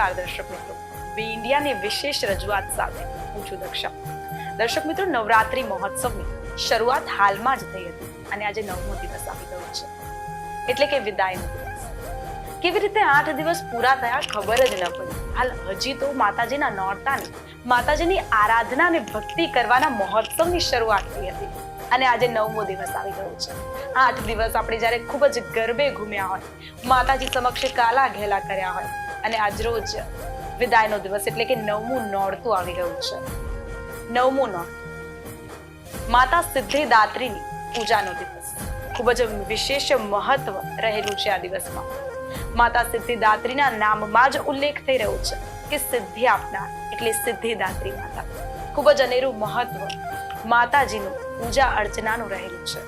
નમસ્કાર દર્શક મિત્રો બી ઇન્ડિયાની વિશેષ રજૂઆત સાથે હું છું દક્ષા. દર્શક મિત્રો, નવરાત્રી મહોત્સવની શરૂઆત હાલમાં જ થઈ હતી અને આજે નવમો દિવસ આવી ગયો છે. એટલે કે વિદાયનો દિવસ. કેવી રીતે આઠ દિવસ પૂરા થયા ખબર જ ન પડી. હાલ હજી તો માતાજીના નોરતાની, માતાજીની આરાધના અને ભક્તિ કરવાના મહોત્સવની શરૂઆત થઈ હતી અને આજે નવમો દિવસ આવી ગયો છે. આઠ દિવસ આપણે જ્યારે ખૂબ જ ગરબે ઘૂમ્યા હોય, માતાજી સમક્ષ કાલા ઘેલા કર્યા હોય અને આજરોજ વિદાયનો દિવસ એટલે કે નવમું નોરતું આવી રહ્યું છે. નવમું નોરતું માતા સિદ્ધિદાત્રીની પૂજાનો દિવસ. ખૂબ જ વિશેષ મહત્વ રહેલું છે આ દિવસમાં. માતા સિદ્ધિદાત્રીના નામમાં જ ઉલ્લેખ થઈ રહ્યો છે કે સિદ્ધિ આપનાર એટલે સિદ્ધિદાત્રી માતા. ખૂબ જ અનેરું મહત્વ માતાજીનું પૂજા અર્ચનાનું રહેલું છે.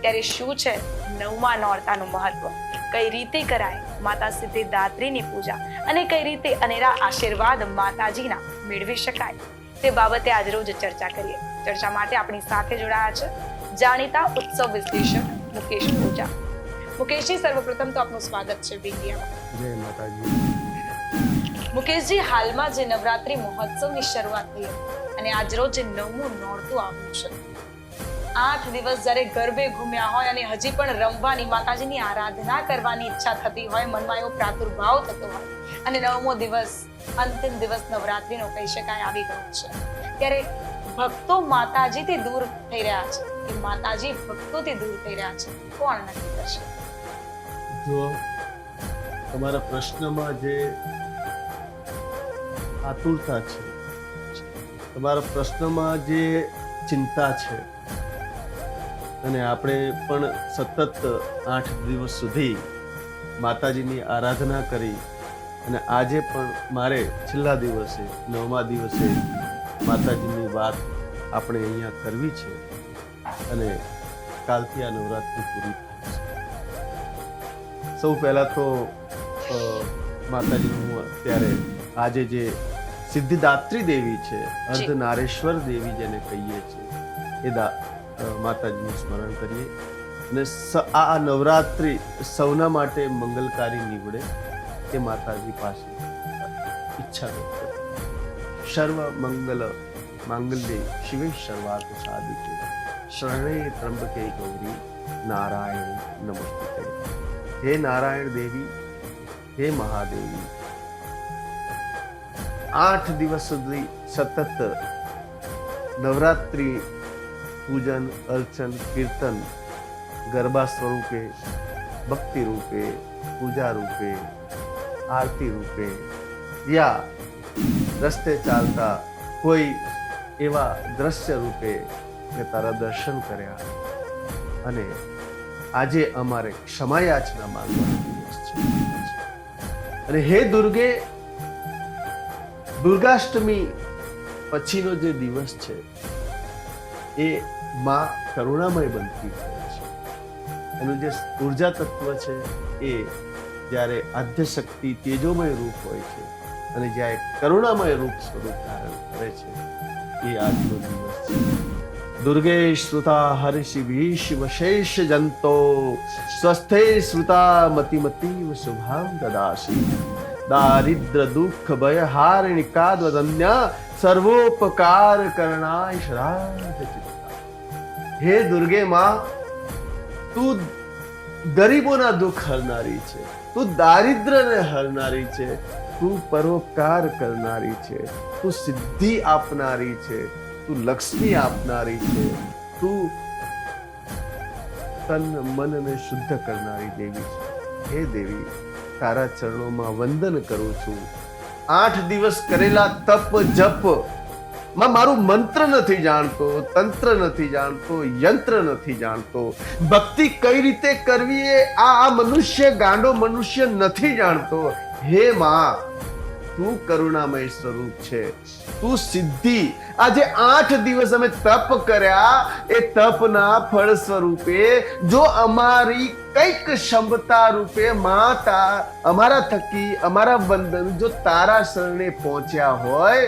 ત્યારે શું છે નવમા નોરતાનું મહત્વ? કઈ રીતે કરાય? માતા સિદ્ધિદાત્રીની પૂજા અને કઈ રીતે અનેરા આશીર્વાદ માતાજીના મેળવી શકાય તે બાબતે આજ રોજ ચર્ચા કરીએ. ચર્ચા માટે આપણી સાથે જોડાયા છે જાણીતા ઉત્સવ વિશ્લેષક મુકેશ પૂજા. મુકેશજી સર્વપ્રથમ તો આપનું સ્વાગત છે વિંડિયામાં જય માતાજી. મુકેશજી હાલમાં જે નવરાત્રી મહોત્સવની શરૂઆત થઈ અને આજ રોજ નવમું નોરતું આવ્યું છે. આઠ દિવસ જ્યારે ગરબે ઘૂમ્યા હોય અને હજી પણ રમવાની માતાજીની આરાધના કરવાની ઈચ્છા થતી હોય, મનમાં એવો પ્રાદુર્ભાવ થતો હોય, અને નવમો દિવસ, અંતિમ દિવસ નવરાત્રીનો કહી શકાય, આવી ગયો છે. ત્યારે ભક્તો માતાજીથી દૂર થઈ રહ્યા છે. કે માતાજી ભક્તોથી દૂર થઈ રહ્યા છે. કોણ નક્કી કરશે? જો તમારા પ્રશ્નમાં જે આતુરતા છે, તમારા પ્રશ્નમાં જે ચિંતા છે અને આપણે પણ સતત આઠ દિવસ સુધી માતાજીની આરાધના કરી અને આજે પણ મારે છેલ્લા દિવસે નવમા દિવસે માતાજીની વાત આપણે અહીંયા કરવી છે અને કાલથી આ નવરાત્રિ પૂરી છે. સૌ પહેલાં તો માતાજીનું હું અત્યારે આજે જે સિદ્ધિદાત્રી દેવી છે અર્ધનારેશ્વર દેવી જેને કહીએ છીએ એ દા માતાજીનું સ્મરણ કરીએ. અને આ નવરાત્રિ સૌના માટે મંગલકારી નીવડે એ માતાજી પાસે ઈચ્છા વ્યક્ત. સર્વ મંગલ, માંગલ્ય શિવે સર્વાર્થ સાધિકે શરણે ત્રંબકે ગૌરી નારાયણ નમસ્તે હે નારાયણ દેવી, હે મહાદેવી. આઠ દિવસ સુધી સતત નવરાત્રિ પૂજન, અર્ચન, કીર્તન, ગરબા સ્વરૂપે, ભક્તિ રૂપે, પૂજા રૂપે, આરતી રૂપે, યા રસ્તે ચાલતા કોઈ એવા દ્રશ્ય રૂપે મેં તારા દર્શન કર્યા. અને આજે અમારે ક્ષમાયાચના માંગવાનો દિવસ છે. અને હે દુર્ગે, દુર્ગાષ્ટમી પછીનો જે દિવસ છે એ માં કરુણામય બનતી હોય છે. એનું જે ઊર્જા તત્વ છે એ જ્યારે આદ્ય શક્તિ તેજોમય રૂપ હોય છે અને જ્યારે કરુણામય રૂપ સ્વરૂપ ધારણ કરે છે, એ આજનો દિવસ છે. દુર્ગે શ્રુતા હર્ષિ ભીષ વશેષ જંતો, સ્વસ્થે શ્રુતા મતિમતીવ શુભામ દદાશી દારિદ્ર દુઃખ ભય હારિણિકા દ્વદન્યા સર્વોપકાર કરણાય શ્રાદ્ધ હે દુર્ગે માં, તું ગરીબોના દુઃખ હરનારી છે, તું દારિદ્રને હરનારી છે, તું પરોપકાર કરનારી છે, તું સિદ્ધિ આપનારી છે, તું લક્ષ્મી આપનારી છે, તું તન મનને શુદ્ધ કરનારી દેવી છે. હે દેવી, તારા ચરણોમાં વંદન કરું છું. આઠ દિવસ કરેલા તપ જપ માં મારું મંત્ર નથી જાણતો, તંત્ર નથી જાણતો, યંત્ર નથી જાણતો. ભક્તિ કઈ રીતે કરવી એ આ આ મનુષ્ય ગાંડો મનુષ્ય નથી જાણતો. હે માં, તું કરુણામય સ્વરૂપ છે. તું સિદ્ધિ. આજે આઠ દિવસ અમે તપ કર્યા. એ તપના ફળ સ્વરૂપે જો અમારી કંઈક ક્ષમતા રૂપે માતા અમારા થકી, અમારા વંદન જો તારા શરણે પહોંચ્યા હોય,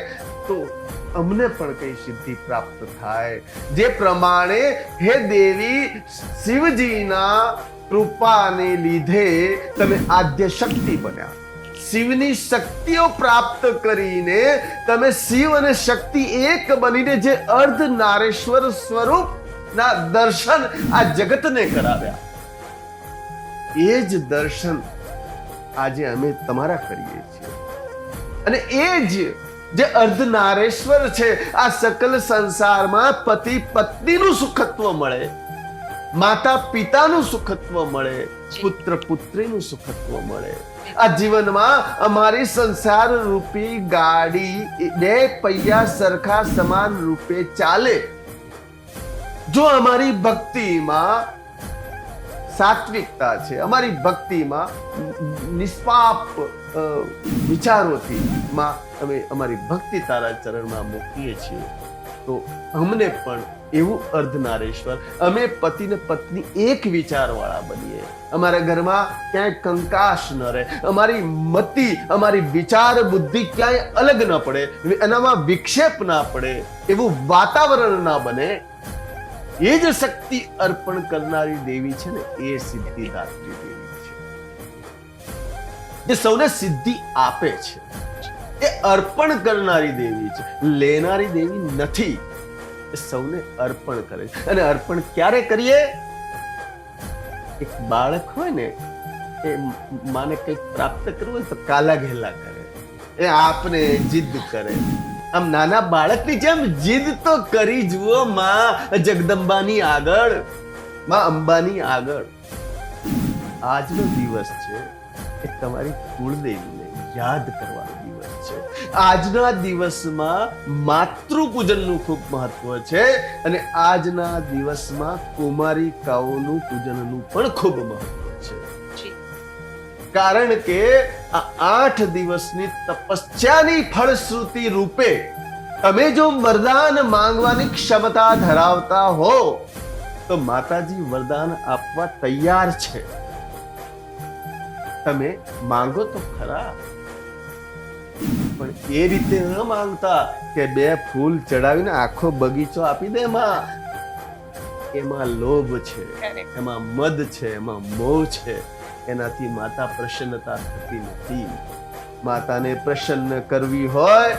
તો અમને પણ કઈ સિદ્ધિ પ્રાપ્ત થાય. જે પ્રમાણે હે દેવી, શિવજીના કૃપાને લીધે તમે આદ્ય શક્તિ બન્યા. શિવની શક્તિઓ પ્રાપ્ત કરીને તમે શિવ અને શક્તિ એક બનીને જે અર્ધ નારેશ્વર સ્વરૂપના દર્શન આ જગતને કરાવ્યા. એ જ દર્શન આજે અમે તમારા કરીએ છીએ. અને એ જ જે અર્ધનારેશ્વર છે, આ સકલ સંસારમાં પતિ પત્નીનું સુખત્વ મળે, માતા પિતાનું સુખત્વ મળે, પુત્ર પુત્રીનું સુખત્વ મળે. આ જીવનમાં અમારી સંસાર રૂપી ગાડી બે પૈયા સરખા સમાન રૂપે ચાલે. જો અમારી ભક્તિમાં સાત્વિકતા છે. અમારી ભક્તિમાં નિષ્પાપ વિચારોથી માં અમે અમારી ભક્તિ તારા ચરણમાં મૂકીએ છીએ. તો અમને પણ એવું અર્ધનારેશ્વર અમે પતિ ને પત્ની એક વિચારવાળા બનીએ. અમારા ઘરમાં ક્યાંય કંકાશ ન રહે. અમારી મતિ, અમારી વિચાર બુદ્ધિ ક્યાંય અલગ ન પડે. એનામાં વિક્ષેપ ના પડે. એવું વાતાવરણ ના બને. એ જ શક્તિ અર્પણ કરનારી દેવી છે ને, એ સિદ્ધિદાત્રી દેવી છે. જે સૌને સિદ્ધિ આપે છે. એ અર્પણ કરનારી દેવી છે. લેનારી દેવી નથી. એ સૌને અર્પણ કરે છે. અને અર્પણ ક્યારે કરીએ? એક બાળક હોય ને, એ માને કંઈક પ્રાપ્ત કરવું હોય તો કાલા ઘેલા કરે. એ આપને જીદ કરે. આમ નાના બાળકની જેમ જીદ તો કરી જુઓ, માં. જગદંબાની આગળ. માં અંબાની આગળ. આજનો દિવસ છે એ તમારી કુળદેવીને યાદ કરવાનો દિવસ છે. આજના દિવસમાં માતૃ પૂજનનું ખૂબ મહત્વ છે અને આજના દિવસમાં કુમારિકાઓનું પૂજનનું પણ ખૂબ મહત્વ કારણ કે આ આઠ દિવસની તપસ્યાની ફળશ્રુતિ રૂપે તમે જો વરદાન માંગવાની ક્ષમતા ધરાવતા હો તો માતાજી વરદાન આપવા તૈયાર છે. તમે માંગો તો ખરા પણ એ રીતે ન માંગતા કે બે ફૂલ ચડાવીને આખો બગીચો આપી દે માં. એમાં લોભ છે એમાં મદ છે એમાં મોહ છે. એનાથી માતા પ્રસન્નતા થતી નથી. માતાને પ્રસન્ન કરવી હોય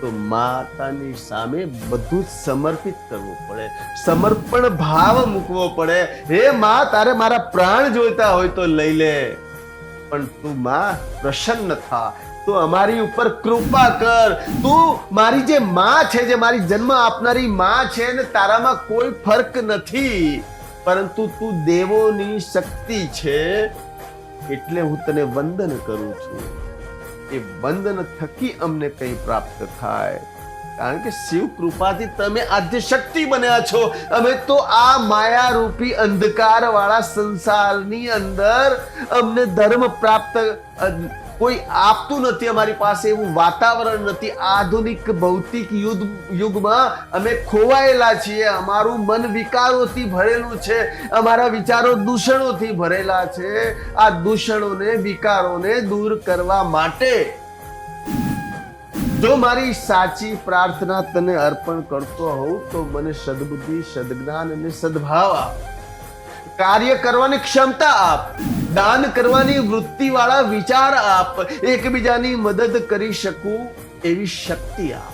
તો માતાની સામે બધું જ સમર્પિત કરવું પડે. સમર્પણ ભાવ મૂકવો પડે. હે માં, તારે મારા પ્રાણ જોઈતા હોય તો લઈ લે. પણ તું માં પ્રસન્ન થા. તું અમારી ઉપર કૃપા કર. તું મારી જે માં છે, જે મારી જન્મ આપનારી માં છે ને તારામાં કોઈ ફર્ક નથી. પરંતુ તું દેવોની શક્તિ છે, એટલે હું તને વંદન કરું છું. એ વંદન થકી અમને કંઈ પ્રાપ્ત થાય. કારણ કે શિવ કૃપાથી તમે આદ્ય શક્તિ બન્યા છો. અમે તો આ માયા રૂપી અંધકાર વાળા સંસારની અંદર અમને ધર્મ પ્રાપ્ત કોઈ આપતું નથી અમારી પાસે, એવું વાતાવરણ નથી. આધુનિક ભૌતિક યુદ્ધ, યુગમાં અમે ખોવાયેલા છીએ. અમારું મન વિકારોથી ભરેલું છે. અમારા વિચારો દૂષણોથી ભરેલા છે. આ દૂષણોને, વિકારોને દૂર કરવા માટે જો મારી સાચી પ્રાર્થના તને અર્પણ કરતો હોઉં, તો મને સદબુદ્ધિ, સદજ્ઞાન અને સદભાવ આપ. કાર્ય કરવાની ક્ષમતા આપ. દાન કરવાની વૃત્તિ વાળા વિચાર આપ. એકબીજાની મદદ કરી શકું એવી શક્તિ આપ.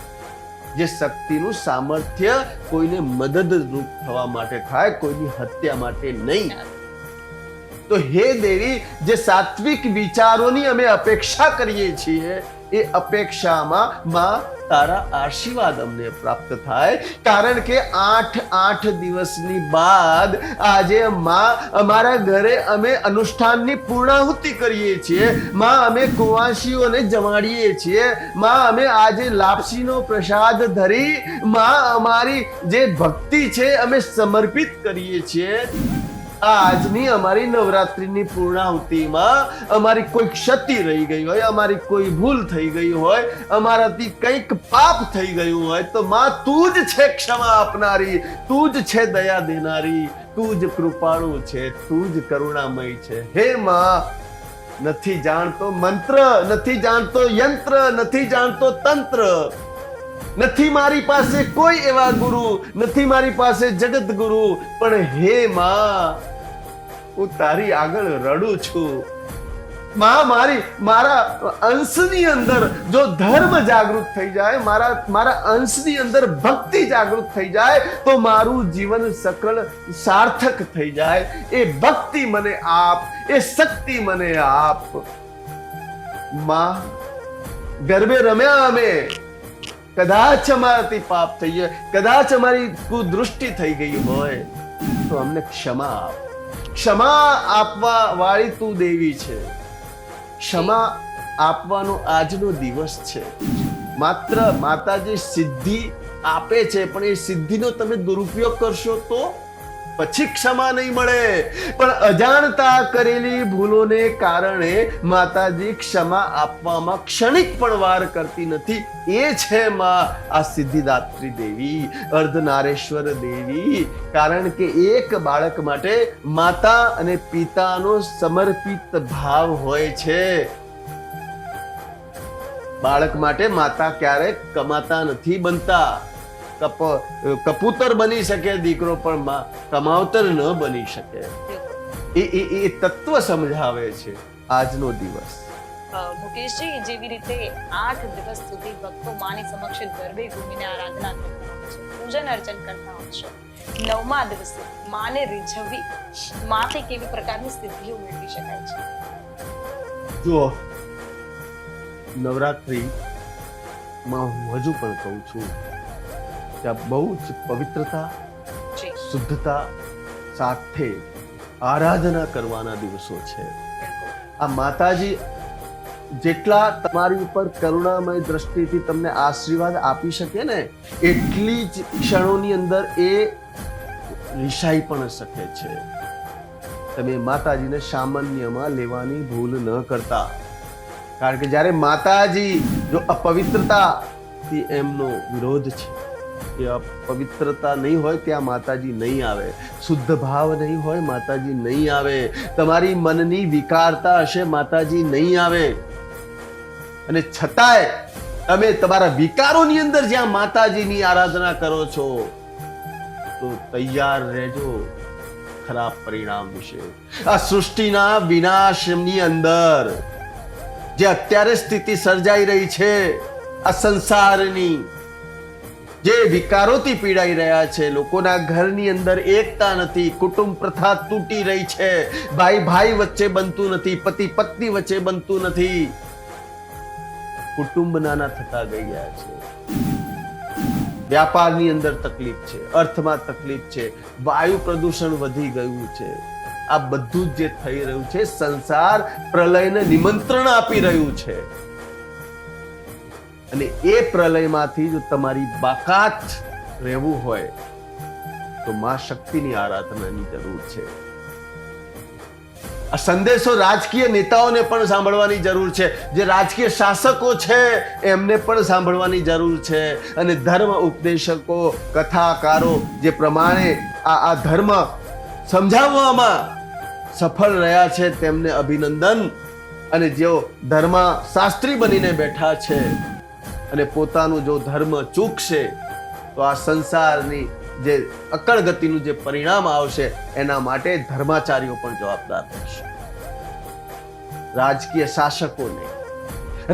જે શક્તિનું સામર્થ્ય કોઈને મદદરૂપ થવા માટે થાય, કોઈની હત્યા માટે નહીં. તો હે દેવી, જે સાત્વિક વિચારોની અમે અપેક્ષા કરીએ છીએ, એ અપેક્ષામાં માં તારા આશીર્વાદ અમને પ્રાપ્ત થાય. કારણ કે આઠ આઠ દિવસની બાદ આજે માં, અમારા ઘરે અમે અનુષ્ઠાનની પૂર્ણાહુતિ કરીએ છીએ. માં, અમે કુવાસીઓને જમાડીએ છીએ. માં, અમે આજે લાપસીનો પ્રસાદ ધરી, માં, અમારી જે ભક્તિ છે, અમે સમર્પિત કરીએ છીએ. આજની અમારી નવરાત્રિની પૂર્ણાહુતિમાં અમારી કોઈ ક્ષતિ રહી ગઈ હોય, અમારી કોઈ ભૂલ થઈ ગઈ હોય, અમારાથી કંઈક પાપ થઈ ગયું હોય, તો માં તું જ છે ક્ષમા આપનારી, તું જ છે દયા દેનારી, તું જ કૃપાળુ છે, તું જ કરુણામય છે. હે માં, નથી જાણતો મંત્ર, નથી જાણતો યંત્ર, નથી જાણતો તંત્ર. નથી મારી પાસે કોઈ એવા ગુરુ, નથી મારી પાસે જગત ગુરુ, પણ હે માં હું તારી આગળ રડું છું. માં, મારી, મારા અંશની અંદર જો ધર્મ જાગૃત થઈ જાય, મારા મારા અંશની અંદર ભક્તિ જાગૃત થઈ જાય, તો મારું જીવન સકળ સાર્થક થઈ જાય. એ ભક્તિ મને આપ, એ શક્તિ મને આપ. માં, ગરબે રમ્યા અમે. કદાચ અમારાથી પાપ થઈ જાય કદાચ અમારી કુદૃષ્ટિ થઈ ગઈ હોય, તો અમને ક્ષમા આપ. ક્ષમા આપવા વાળી તું દેવી છે. ક્ષમા આપવાનો આજનો દિવસ છે. માત્ર માતાજી સિદ્ધિ આપે છે, પણ એ સિદ્ધિનો તમે દુરુપયોગ કરશો તો? પછી ક્ષમા નહીં મળે. પણ અજાણતા કરેલી ભૂલોને કારણે માતાજી ક્ષમા આપવામાં ક્ષણિક પણ વાર કરતી નથી. એ છે માં આ સિદ્ધિદાત્રી દેવી, અર્ધનારેશ્વર દેવી. કારણ કે એક બાળક માટે માતા અને પિતાનો સમર્પિત ભાવ હોય છે. બાળક માટે માતા ક્યારેક કમાતા નથી બનતા. કપ કપૂતર બની શકે દીકરો પણ માં કમાવતર ન બની શકે. એ એ એ તત્વ સમજાવે છે આજનો દિવસ. મુકેશજી જેવી રીતે આઠ દિવસ સુધી ભક્તો માની સમક્ષ ગરબે ઘૂમીને આરાધના કરતા હોય છે પૂજન અર્ચન કરતા હોય છે. નવમા દિવસે માને રીઝવવી માથી કેવી પ્રકારની સિદ્ધિઓ મેળવી શકાય છે? જુઓ નવરાત્રી માં હું હજુ પણ કહું છું આ બહુ જ પવિત્રતા શુદ્ધતા સાથે આરાધના કરવાના દિવસો છે. આ માતાજી જેટલા તમારી ઉપર કરુણામય દ્રષ્ટિથી તમને આશીર્વાદ આપી શકે ને એટલી જ ક્ષણોની અંદર એ રિસાઈ પણ શકે છે. તમે માતાજીને સામાન્યમાં લેવાની ભૂલ ન કરતા. કારણ કે જ્યારે માતાજી જો અપવિત્રતાથી એમનો વિરોધ છે એ અપવિત્રતા નહીં હોય ત્યાં માતાજી નહીં આવે. શુદ્ધ ભાવ નહીં હોય માતાજી નહીં આવે. તમારી મનની વિકારતા હશે માતાજી નહીં આવે. અને છતાંય તમે તમારા વિકારોની અંદર જ્યાં માતાજીની આરાધના કરો છો, તો તૈયાર રહેજો ખરાબ પરિણામ વિશે. આ સૃષ્ટિના વિનાશની અંદર જે અત્યારે સ્થિતિ સર્જાઈ રહી છે, આ સંસારની જે વિકારોથી પીડાઈ રહ્યા છે, લોકોના ઘરની અંદર એકતા નથી, કુટુંબ પ્રથા તૂટી રહી છે. ભાઈ ભાઈ વચ્ચે બનતું નથી, પતિ, પત્ની વચ્ચે બનતું નથી. કુટુંબ નાના થતા ગયા છે. વ્યાપારની અંદર તકલીફ છે, અર્થમાં તકલીફ છે, વાયુ પ્રદૂષણ વધી ગયું છે. આ બધું જ જે થઈ રહ્યું છે, સંસાર પ્રલયને નિમંત્રણ આપી રહ્યું છે. અને એ પ્રલયમાંથી જો તમારી બાકાત રહેવું હોય, તો માં શક્તિની આરાધનાની જરૂર છે. આ સંદેશો રાજકીય નેતાઓને પણ સાંભળવાની જરૂર છે. જે રાજકીય શાસકો છે, એમને પણ સાંભળવાની જરૂર છે. અને ધર્મ ઉપદેશકો, કથાકારો જે પ્રમાણે આ આ ધર્મ સમજાવવામાં સફળ રહ્યા છે, તેમને અભિનંદન. અને જેઓ ધર્મ શાસ્ત્રી બનીને બેઠા છે અને પોતાનું જો ધર્મ ચૂકશે, તો આ સંસારની જે અકળ ગતિનું જે પરિણામ આવશે, એના માટે ધર્માચાર્યો પણ જવાબદાર રહેશે. રાજકીય શાસકોને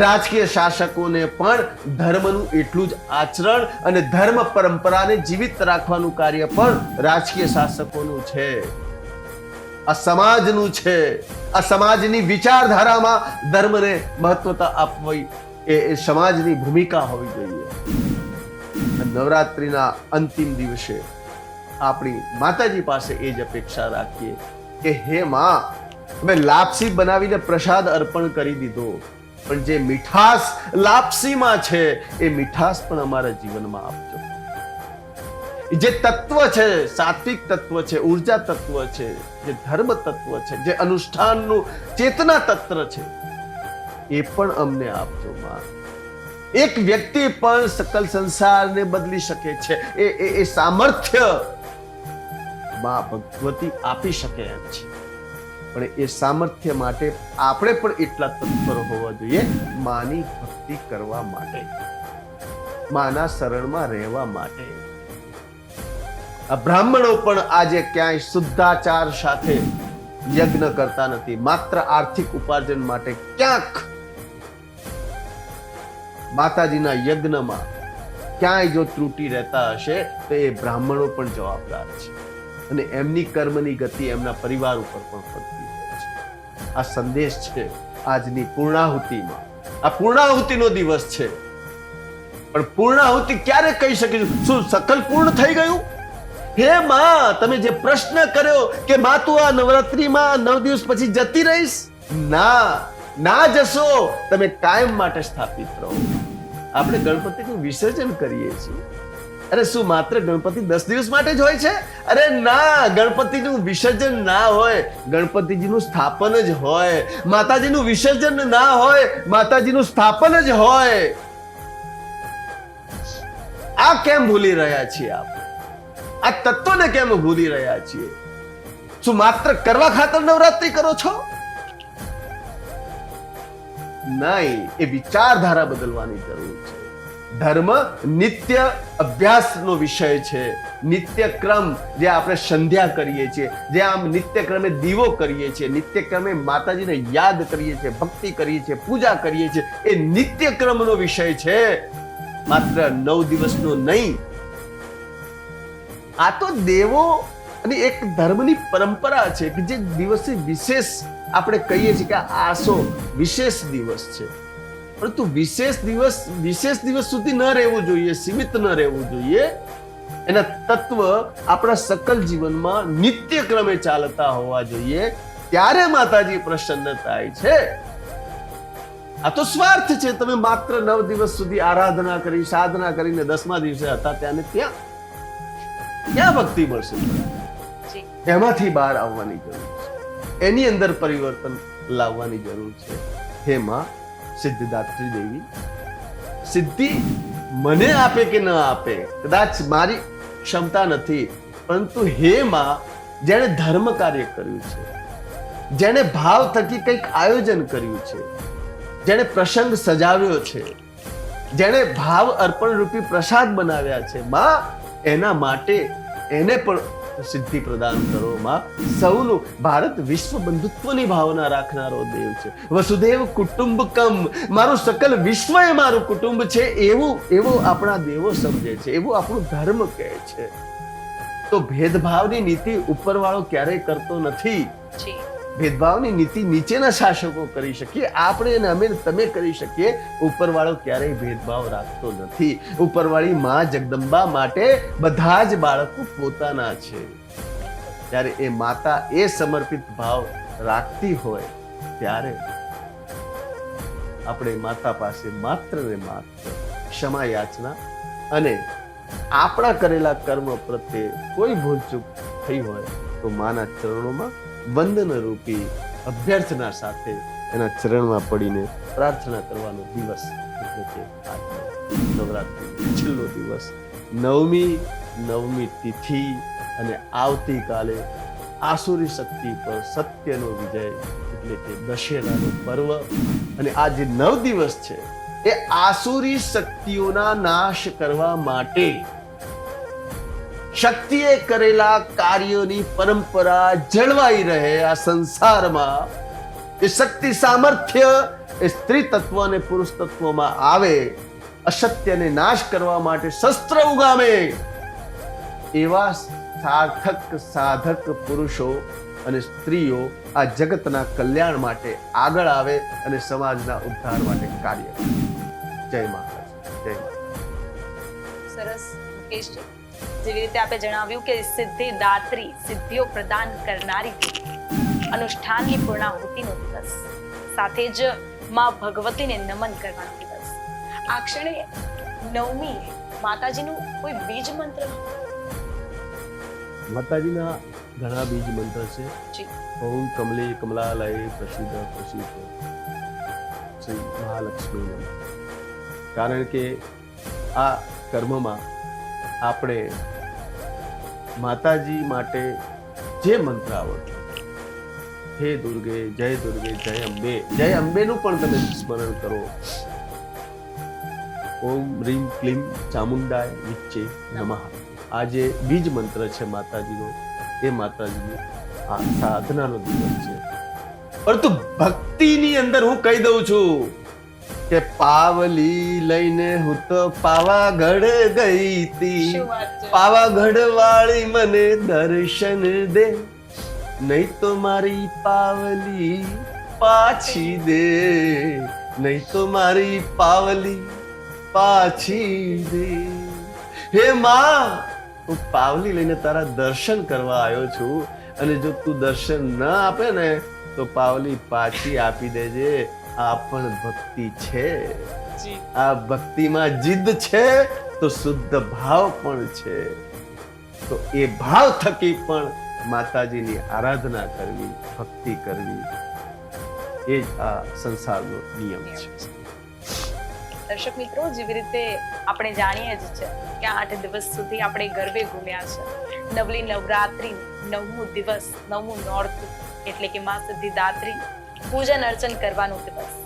રાજકીય શાસકોને પણ ધર્મનું એટલું જ આચરણ અને ધર્મ પરંપરાને જીવિત રાખવાનું કાર્ય પણ રાજકીય શાસકોનું છે. આ સમાજનું છે. આ સમાજની વિચારધારામાં ધર્મને મહત્વતા આપવી એ સમાજની ભૂમિકા હોવી જોઈએ. નવરાત્રિના અંતિમ દિવસે આપણી માતાજી પાસે એ જ અપેક્ષા રાખીએ કે હે માં, તમે લાપસી બનાવીને પ્રસાદ અર્પણ કરી દીધો. પણ જે મીઠાસ લાપસીમાં છે, એ મીઠાશ પણ અમારા જીવનમાં આપજો. જે તત્વ છે, સાત્વિક તત્વ છે, ઊર્જા તત્વ છે, જે ધર્મ તત્વ છે, જે અનુષ્ઠાનનું ચેતના તત્વ છે એ પણ અમને આપજો, માં. એક વ્યક્તિ પણ સકલ સંસારને બદલી શકે છે. એ એ એ સામર્થ્યમાં ભગવતી આપી શકે એમ છે. પણ એ સામર્થ્ય માટે આપણે પણ એટલા તત્પર હોવા જોઈએ માની ભક્તિ કરવા માટે. માના શરણમાં રહેવા માટે. આ બ્રાહ્મણો પણ આજે ક્યાંય શુદ્ધાચાર સાથે યજ્ઞ કરતા નથી. માત્ર આર્થિક ઉપાર્જન માટે ક્યાંક માતાજીના યજ્ઞમાં ક્યાંય જો ત્રુટી રહેતા હશે, તો એ બ્રાહ્મણો પણ જવાબદાર છે. અને એમની કર્મની ગતિ એમના પરિવાર ઉપર પણ પડતી હોય છે. આ સંદેશ છે આજની પૂર્ણાહુતિમાં. આ પૂર્ણાહુતિનો દિવસ છે. પણ પૂર્ણાહુતિ ક્યારે કહી શકીશું શું સકલ પૂર્ણ થઈ ગયું? હે માં, તમે જે પ્રશ્ન કર્યો કે માં, તું આ નવરાત્રીમાં નવ દિવસ પછી જતી રહીશ? ના ના જશો. તમે કાયમ માટે સ્થાપિત રહો. આપણે ગણપતિનું વિસર્જન કરીએ છીએ. અરે શું માત્ર ગણપતિ દસ દિવસ માટે જ હોય છે? અરે ના, ગણપતિનું વિસર્જન ના હોય. ગણપતિજીનું સ્થાપન જ હોય. માતાજીનું વિસર્જન ના હોય. માતાજીનું સ્થાપન જ હોય. આ કેમ ભૂલી રહ્યા છીએ આપણે? આ તત્વને કેમ ભૂલી રહ્યા છીએ? શું માત્ર કરવા ખાતર નવરાત્રી કરો છો? નહીં, એ વિચારધારા બદલવાની જરૂર છે. ધર્મ નિત્ય અભ્યાસનો વિષય છે. નિત્ય જે આપણે સંધ્યા કરીએ છીએ, જે આમ નિત્ય દીવો કરીએ છીએ નિત્ય માતાજીને યાદ કરીએ છીએ, ભક્તિ કરીએ છીએ, પૂજા કરીએ છીએ, એ નિત્ય ક્રમનો વિષય છે. માત્ર નવ દિવસનો નહીં. આ તો દેવો અને એક ધર્મની પરંપરા છે કે જે દિવસે વિશેષ આપણે કહીએ છીએ કે આસો વિશેષ દિવસ છે. પરંતુ વિશેષ દિવસ વિશેષ દિવસ સુધી ન રહેવું જોઈએ સીમિત ન રહેવું જોઈએ. એના તત્વ આપણા સકલ જીવનમાં નિત્ય ક્રમે ચાલતા હોવા જોઈએ. ત્યારે માતાજી પ્રસન્ન થાય છે. આ તો સ્વાર્થ છે. તમે માત્ર નવ દિવસ સુધી આરાધના કરી સાધના કરીને દસમા દિવસે હતા ત્યાં ત્યાં ક્યાં ભક્તિ મળશે. એમાંથી બહાર આવવાની જરૂર છે. એની અંદર પરિવર્તન લાવવાની જરૂર છે. હે માં, સિદ્ધિદાત્રી દેવી, સિદ્ધિ મને આપે કે ન આપે? કદાચ મારી ક્ષમતા નથી, પરંતુ હે માં, જેણે ધર્મ કાર્ય કર્યું છે, જેણે ભાવ થકી કંઈક આયોજન કર્યું છે, જેણે પ્રસંગ સજાવ્યો છે, જેણે ભાવ અર્પણ રૂપી પ્રસાદ બનાવ્યા છે, માં, એના માટે એને પણ સિદ્ધિ પ્રદાન કરો સૌનું ભારત વિશ્વ બંધુત્વની ભાવના રાખનારો દેવ છે. વસુદેવ કુટુંબકમ. મારું સકલ વિશ્વ એ મારું કુટુંબ છે. એવું એવું આપણા દેવો સમજે છે. એવું આપણું ધર્મ કહે છે. તો ભેદભાવની નીતિ ઉપરવાળો ક્યારેય કરતો નથી. ભેદભાવની નીતિ નીચેના શાસકો કરી શકીએ. આપણે અને અમે તમે કરી શકીએ. ઉપરવાળો ક્યારેય ભેદભાવ રાખતો નથી. ઉપરવાળી માં જગદંબા માટે બધા જ બાળકો પોતાના છે. ત્યારે એ માતા એ સમર્પિત ભાવ રાખતી હોય, ત્યારે આપણે માતા પાસે માત્ર ને માત્ર ક્ષમા યાચના અને આપણા કરેલા કર્મ પ્રત્યે કોઈ ભૂલચૂક થઈ હોય, તો માના ચરણોમાં વંદન રૂપી અભ્યર્થના સાથે એના ચરણમાં પડીને પ્રાર્થના કરવાનો દિવસ એટલે આજનો છેલ્લો દિવસ, નવમી નવમી તિથિ અને આવતીકાલે આસુરી શક્તિ પર સત્યનો વિજય એટલે કે દશેરાનો પર્વ. અને આ જે નવ દિવસ છે, એ આસુરી શક્તિઓના નાશ કરવા માટે શક્તિએ કરેલા કાર્યોની પરંપરા જળવાઈ રહે આ સંસારમાં. એ શક્તિ સામર્થ્ય એ સ્ત્રી તત્વ અને પુરુષ તત્વમાં આવે, અસત્યને નાશ કરવા માટે શસ્ત્ર ઉગામે. એવા સાર્થક સાધક પુરુષો અને સ્ત્રીઓ આ જગતના કલ્યાણ માટે આગળ આવે અને સમાજના ઉદ્ધાર માટે કાર્ય જય મહારાજ જય મહારાજ સરસ જેવી રીતે આપે જણાવ્યું કે સિદ્ધિ દાત્રી સિદ્ધિઓ પ્રદાન કરનારી અનુષ્ઠાનની પૂર્ણાહુતિનો દિવસ. સાથે જ માં ભગવતીને નમન કરવાનો દિવસ. આ ક્ષણે નવમી માતાજીનું કોઈ બીજ મંત્ર? માતાજીના ઘણા બીજ મંત્ર છે. ઓમ કમલે કમલાલય પ્રસિદ્ધ પ્રસિદ્ધ શ્રી મહાલક્ષ્મી કારણ કે આ કર્મમાં આપણે માતાજી માટે જે મંત્ર આવડતો હે દુર્ગે, જય દુર્ગે, જય અંબે. જય અંબેનું પણ તમે સ્મરણ કરો. ઓમ રીમ ક્લીમ ચામુંડાય વિચ્ચે નમઃ. આ જે બીજ મંત્ર છે માતાજીનો. એ માતાજીની આ સાધનાનો દિવસ છે. પરંતુ ભક્તિની અંદર હું કહી દઉં છું કે પાવલી લઈને હું તો પાવાગઢ ગઈ તી. પાવાગઢ વાળી મને દર્શન દે નહીં તો મારી પાવલી પાછી દે નહીં તો મારી પાવલી પાછી દે. હે માં હું પાવલી લઈને તારા દર્શન કરવા આવ્યો છું અને જો તું દર્શન ન આપે ને તો પાવલી પાછી આપી દેજે. આ પણ ભક્તિ છે. આ ભક્તિમાં જીદ છે તો શુદ્ધ ભાવ પણ છે. તો એ ભાવ થકી પણ માતાજીની આરાધના કરવી ભક્તિ કરવી એ જ આ સંસારનો નિયમ છે. દર્શક મિત્રો જેવી રીતે આપણે જાણીએ જ છે કે આઠ દિવસ સુધી આપણે ગરબે ઘૂમ્યા છે. નવલી નવરાત્રી નવમું દિવસ નવમું નોર્થ એટલે કે માં સિદ્ધિદાત્રી પૂજન અર્ચન કરવાનો દિવસ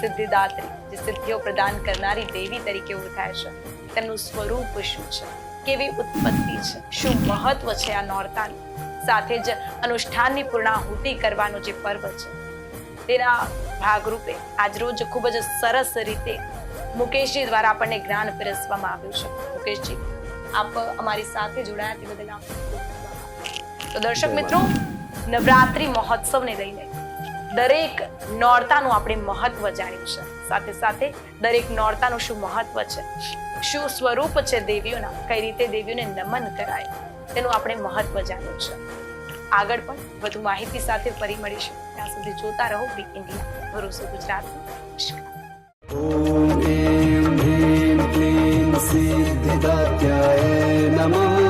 સિદ્ધિદાત્રી જે સિદ્ધિઓ પ્રદાન કરનારી દેવી તરીકે ઓળખાય છે તેમનું સ્વરૂપ શું છે? કેવી ઉત્પત્તિ છે? શું મહત્વ છે આ નોરતાનું? સાથે જ અનુષ્ઠાનની પૂર્ણાહુતિ કરવાનો જે પર્વ છે તેના ભાગરૂપે આજરોજ ખૂબ જ સરસ રીતે મુકેશજી દ્વારા આપણને જ્ઞાન પીરસવામાં આવ્યું છે. મુકેશજી આપ અમારી સાથે જોડાયા તે બદલ આભાર. તો દર્શક મિત્રો નવરાત્રી મહોત્સવને લઈને દરેક નોરતાનું આપણે મહત્વ જાણ્યું છે. સાથે સાથે દરેક નોરતાનું શું મહત્વ છે? શું સ્વરૂપ છે દેવીઓના? કઈ રીતે દેવીઓને નમન કરાય? તેનું આપણે મહત્વ જાણ્યું છે. આગળ પણ વધુ માહિતી સાથે ફરી મળીશું. ત્યાં સુધી જોતા રહો બી ઇન્ડિયા. ભરોસો ગુજરાત. નમસ્કાર.